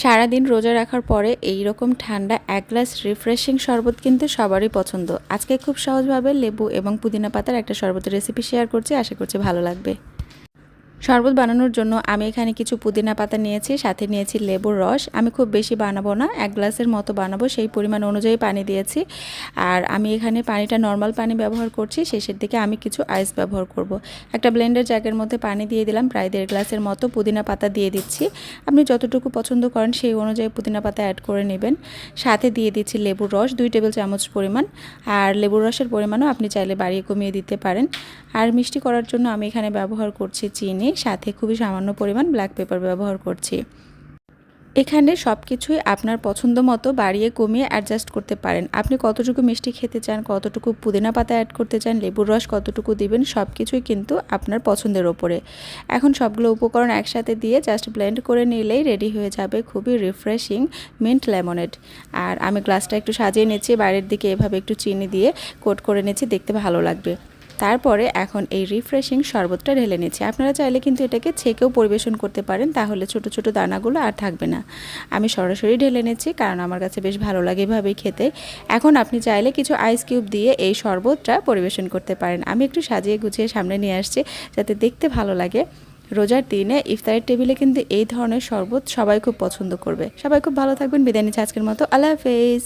সারাদিন রোজা রাখার পরে এই রকম ঠান্ডা, এক গ্লাস রিফ্রেশিং শরবত কিন্তু সবারই পছন্দ। আজকে খুব সহজভাবে লেবু এবং পুদিনা পাতার একটা শরবতের রেসিপি শেয়ার করছি, আশা করছি ভালো লাগবে। শরবত বানানোর জন্য আমি এখানে কিছু পুদিনা পাতা নিয়েছি, সাথে নিয়েছি লেবুর রস। আমি খুব বেশি বানাবো না, এক গ্লাসের মতো বানাবো, সেই পরিমাণ অনুযায়ী পানি দিয়েছি। আর আমি এখানে পানিটা নর্মাল পানি ব্যবহার করছি, শেষের দিকে আমি কিছু আইস ব্যবহার করব। একটা ব্লেন্ডার জাগের মধ্যে পানি দিয়ে দিলাম, প্রায় দেড় গ্লাসের মতো পুদিনা পাতা দিয়ে দিচ্ছি। আপনি যতটুকু পছন্দ করেন, সেই অনুযায়ী পুদিনা পাতা অ্যাড করে নেবেন। সাথে দিয়ে দিচ্ছি লেবুর রস, দুই টেবিল চামচ পরিমাণ। আর লেবুর রসের পরিমাণও আপনি চাইলে বাড়িয়ে কমিয়ে দিতে পারেন। আর মিষ্টি করার জন্য আমি এখানে ব্যবহার করছি চিনি। সাথে খুবই সামান্য পরিমাণ ব্ল্যাক পেপার ব্যবহার করছি। এখানে সব কিছুই আপনার পছন্দ মতো বাড়িয়ে কমিয়ে অ্যাডজাস্ট করতে পারেন। আপনি কতটুকু মিষ্টি খেতে চান, কতটুকু পুদিনা পাতা অ্যাড করতে চান, লেবুর রস কতটুকু দিবেন সব কিছুই কিন্তু আপনার পছন্দের ওপরে। এখন সবগুলো উপকরণ একসাথে দিয়ে জাস্ট ব্লেন্ড করে নিলেই রেডি হয়ে যাবে খুবই রিফ্রেশিং মিন্ট লেমনেড আর আমি গ্লাসটা একটু সাজিয়ে নিচ্ছি, বাইরের দিকে এভাবে একটু চিনি দিয়ে কোট করে নিচ্ছি, দেখতে ভালো লাগবে। তারপরে এখন এই রিফ্রেশিং শরবতটা ঢেলে নিচ্ছি। আপনারা চাইলে কিন্তু এটাকে ছেঁকেও পরিবেশন করতে পারেন, তাহলে ছোট ছোট দানাগুলো আর থাকবে না। আমি সরাসরি ঢেলে নিচ্ছি, কারণ আমার কাছে বেশ ভালো লাগে এভাবেই খেতে। এখন আপনি চাইলে কিছু আইস কিউব দিয়ে এই শরবতটা পরিবেশন করতে পারেন। আমি একটু সাজিয়ে গুছিয়ে সামনে নিয়ে আসছি, যাতে দেখতে ভালো লাগে। রোজার দিনে ইফতারের টেবিলে কিন্তু এই ধরনের শরবত সবাই খুব পছন্দ করবে। সবাই খুব ভালো থাকবেন। বিদায় নিচ্ছে আজকের মতো। আল্লাহ হাফেজ।